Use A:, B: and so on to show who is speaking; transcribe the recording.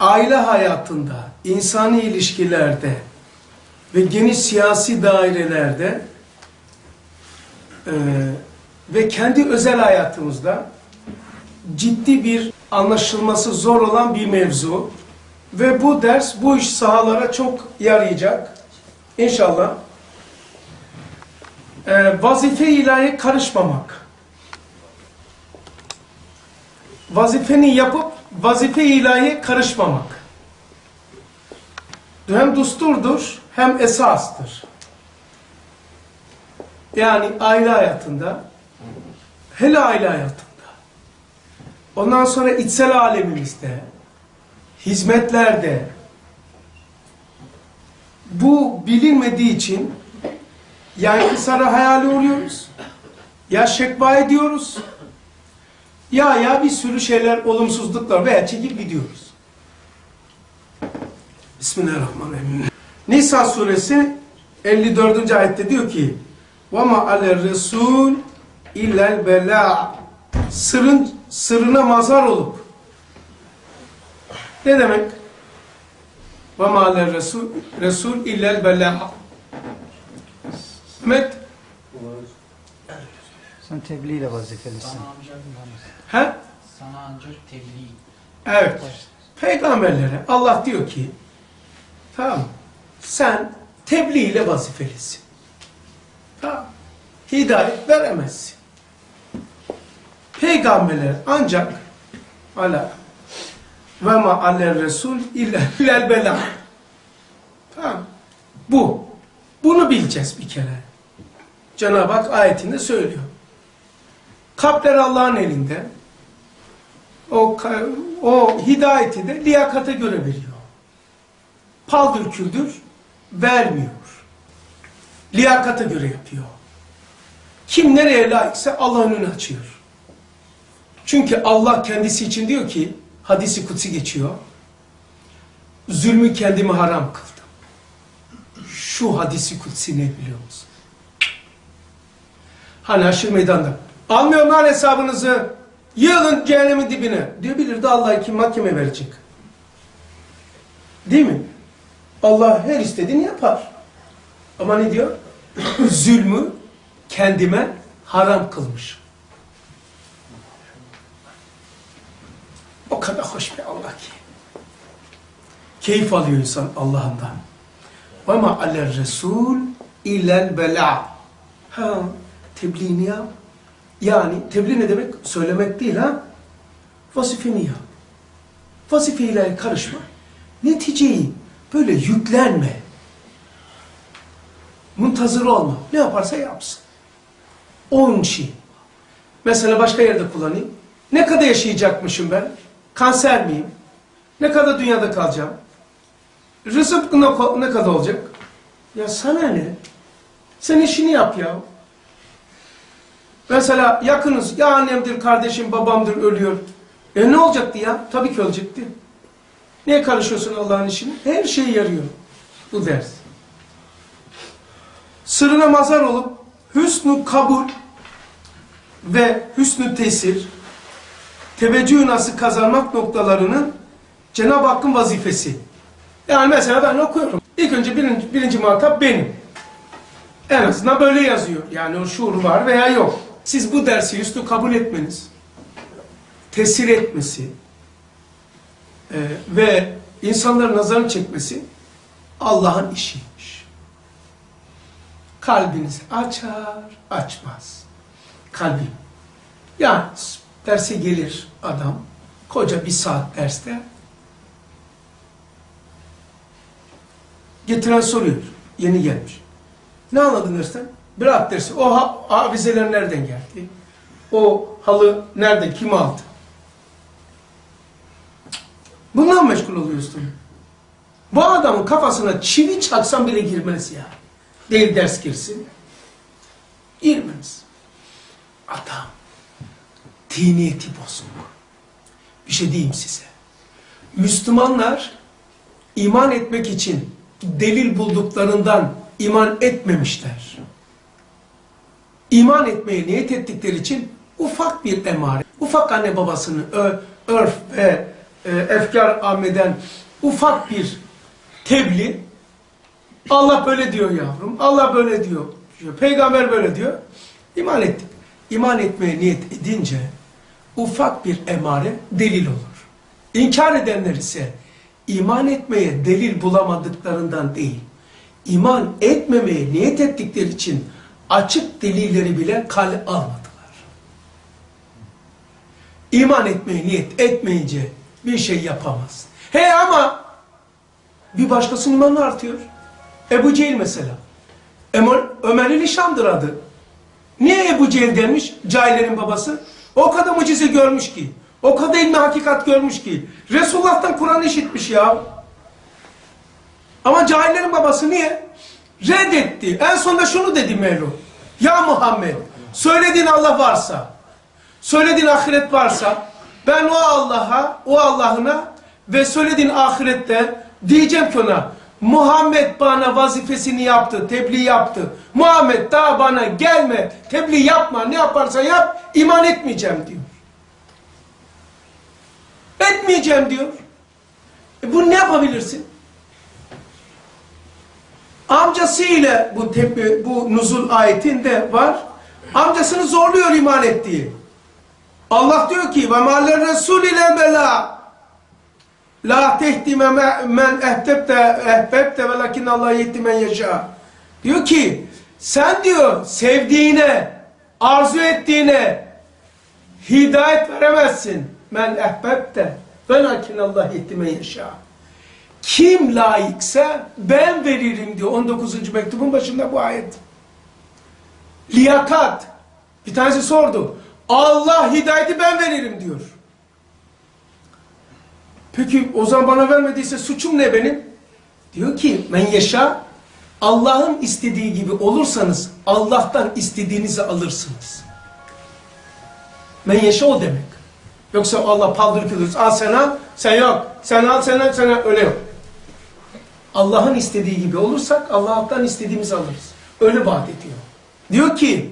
A: aile hayatında, insani ilişkilerde ve geniş siyasi dairelerde e, ve kendi özel hayatımızda ciddi bir anlaşılması zor olan bir mevzu. Ve bu ders bu iş sahalara çok yarayacak. İnşallah. E, vazife ilahi karışmamak. Vazifeni yapıp vazife ilahi karışmamak. Hem dusturdur hem esastır. Yani aile hayatında, hele aile hayatında, ondan sonra içsel alemimizde, hizmetlerde, bu bilinmediği için ya inkısara hayali oluyoruz, ya şekva ediyoruz, ya ya bir sürü şeyler, olumsuzluklar veya çekip gidiyoruz. Bismillahirrahmanirrahim. Nisa suresi 54. ayette diyor ki وَمَا عَلَى الرَّسُولِ اِلَّا الْبَلَاءِ Sırın, sırrına mazhar olup ne demek? وَمَا عَلَى الرَّسُولِ Resul اِلَّا الْبَلَاءِ Mehmet
B: sen tebliğ ile vazifelisin.
A: He?
C: sana ancak tebliğ.
A: Evet. Peygamberlere Allah diyor ki tamam sen tebliğ ile vazifelisin. Tamam. Hidayet veremezsin. Peygamberler ancak ala ve ma aller resul illa ilal bela. Tamam. Bu. Bunu bileceğiz bir kere. Cenab-ı Hak ayetinde söylüyor. Kalpler Allah'ın elinde. O, o hidayeti de liyakata göre veriyor. Paldır küldür vermiyor. Liyakata göre yapıyor. Kim nereye layıksa Allah önünü açıyor. Çünkü Allah kendisi için diyor ki, hadisi kutsi geçiyor. Zulmü kendime haram kıldım. Şu hadisi kutsi ne biliyor musun? Hani aşırı meydanda. Almıyorum lan hesabınızı. Yığılın cehennemin dibine. Diyebilirdi Allah kim mahkeme verecek. Değil mi? Allah her istediğini yapar. Ama ne diyor? Zulmü kendime haram kılmış. O kadar hoş bir Allah ki. Keyif alıyor insan Allah'ından. Ama aller Resul ilel bela. Ha, tebliğini yap. Yani tebliğ ne demek? Söylemek değil ha. Vazifeni yap. Vazifeyle karışma. Neticeyi böyle yüklenme. Muntazır olma. Ne yaparsa yapsın. Onun için. Mesela başka yerde kullanayım. Ne kadar yaşayacakmışım ben? Kanser miyim? Ne kadar dünyada kalacağım? Rızık ne kadar olacak? Ya sana ne? Sen işini yap ya. Mesela yakınız, ya annemdir, kardeşim, babamdır, ölüyor. E ne olacaktı ya? Tabii ki olacaktı. Niye karışıyorsun Allah'ın işine? Her şey yarıyor bu ders. Sırrına mazhar olup hüsnü kabul ve hüsnü tesir, teveccüh nasıl kazanmak noktalarının Cenab-ı Hakk'ın vazifesi. Yani mesela ben okuyorum. İlk önce birinci, birinci muhatap benim. En azından böyle yazıyor. Yani o şuur var veya yok. Siz bu dersi üstü kabul etmeniz, tesir etmesi e, ve insanların nazarını çekmesi Allah'ın işiymiş. Kalbiniz açar, açmaz. Kalbim. Yani derse gelir adam, koca bir saat derste, getiren soruyor, yeni gelmiş. Ne anladın dersten? Bırak dersi. O ha- avizeler nereden geldi? O halı nerede? Kim aldı? Bundan meşgul oluyorsun. Bu adamın kafasına çivi çaksan bile girmez ya. Değil ders girsin. Girmez. Adam diniyeti bozuk. Bir şey diyeyim size. Müslümanlar iman etmek için delil bulduklarından iman etmemişler. İman etmeye niyet ettikleri için ufak bir emare, ufak anne babasının ö- örf ve e, efkar ameden ufak bir tebliğ. Allah böyle diyor yavrum. Allah böyle diyor. Peygamber böyle diyor. İman ettik. İman etmeye niyet edince ufak bir emare delil olur. İnkar edenler ise iman etmeye delil bulamadıklarından değil, iman etmemeye niyet ettikleri için açık delilleri bile kale almadılar. İman etmeye niyet etmeyince bir şey yapamaz. He ama bir başkasının imanı artıyor. Ebu Cehil mesela. Ömer, Ömer'in Şam'dır adı. Niye Ebu Cehil demiş cahillerin babası? O kadar mucize görmüş ki. O kadar ilmi hakikat görmüş ki. Resulullah'tan Kur'an işitmiş ya. Ama cahillerin babası niye? Reddetti. En sonunda şunu dedi Mevlu. Ya Muhammed söylediğin Allah varsa, söylediğin ahiret varsa ben o Allah'a, o Allah'ına ve söylediğin ahirette diyeceğim ki ona Muhammed bana vazifesini yaptı, tebliğ yaptı. Muhammed daha bana gelme, tebliğ yapma, ne yaparsan yap, iman etmeyeceğim diyor. Etmeyeceğim diyor. E bunu ne yapabilirsin? Amcası ile bu tepi, bu nuzul ayetinde var. Amcasını zorluyor iman ettiği. Allah diyor ki ve maller resul ile bela la tehdime men ehbebte ehbebte velakin Allah yetti men yaşa. Diyor ki sen diyor sevdiğine arzu ettiğine hidayet veremezsin. Men ehbebte velakin Allah yetti men yaşa. Kim layıksa ben veririm diyor 19. mektubun başında bu ayet. Liyakat. Bir tanesi sordu. Allah hidayeti ben veririm diyor. Peki o zaman bana vermediyse suçum ne benim? Diyor ki men yaşa Allah'ın istediği gibi olursanız Allah'tan istediğinizi alırsınız. Men yaşa o demek. Yoksa Allah paldır küldür. Al sen al, sen yok. Sen al, sen al, sen al. Öyle yok. Allah'ın istediği gibi olursak Allah'tan istediğimizi alırız. Öyle vaat ediyor. Diyor ki